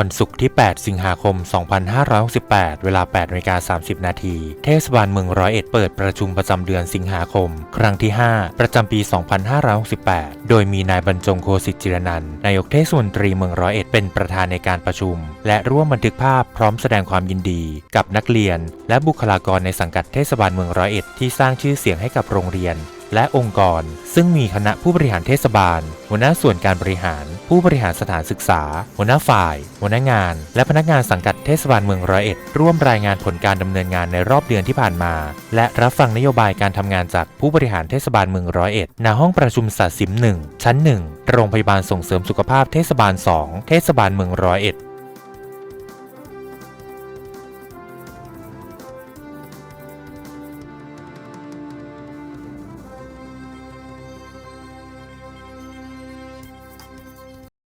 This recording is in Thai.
วันศุกร์ที่ 8 สิงหาคม 2568 เวลา8นาฬิกา30 นาที เทศบาลเมืองร้อยเอ็ดเปิดประชุมประจำเดือนสิงหาคม ครั้งที่ 5 ประจำปี 2568 โดยมีนายบรรจงโคสิจิรนันนายกเทศมนตรีเมืองร้อยเอ็ดเป็นประธานในการประชุม และร่วมบันทึกภาพพร้อมแสดงความยินดี กับนักเรียน และบุคลากรในสังกัดเทศบาลเมืองร้อยเอ็ดที่สร้างชื่อเสียงให้กับโรงเรียนและองค์กร ซึ่งมีคณะผู้บริหารเทศบาล หัวหน้าส่วนการบริหาร ผู้บริหารสถานศึกษา หัวหน้าฝ่าย หัวหน้างาน และพนักงานสังกัดเทศบาลเมืองร้อยเอ็ด ร่วมรายงานผลการดำเนินงานในรอบเดือนที่ผ่านมา และรับฟังนโยบายการทำงานจากผู้บริหารเทศบาลเมืองร้อยเอ็ดณห้องประชุมสัตสิมหนึ่งชั้น 1 โรงพยาบาลส่งเสริมสุขภาพเทศบาล 2 เทศบาลเมืองร้อยเอ็ด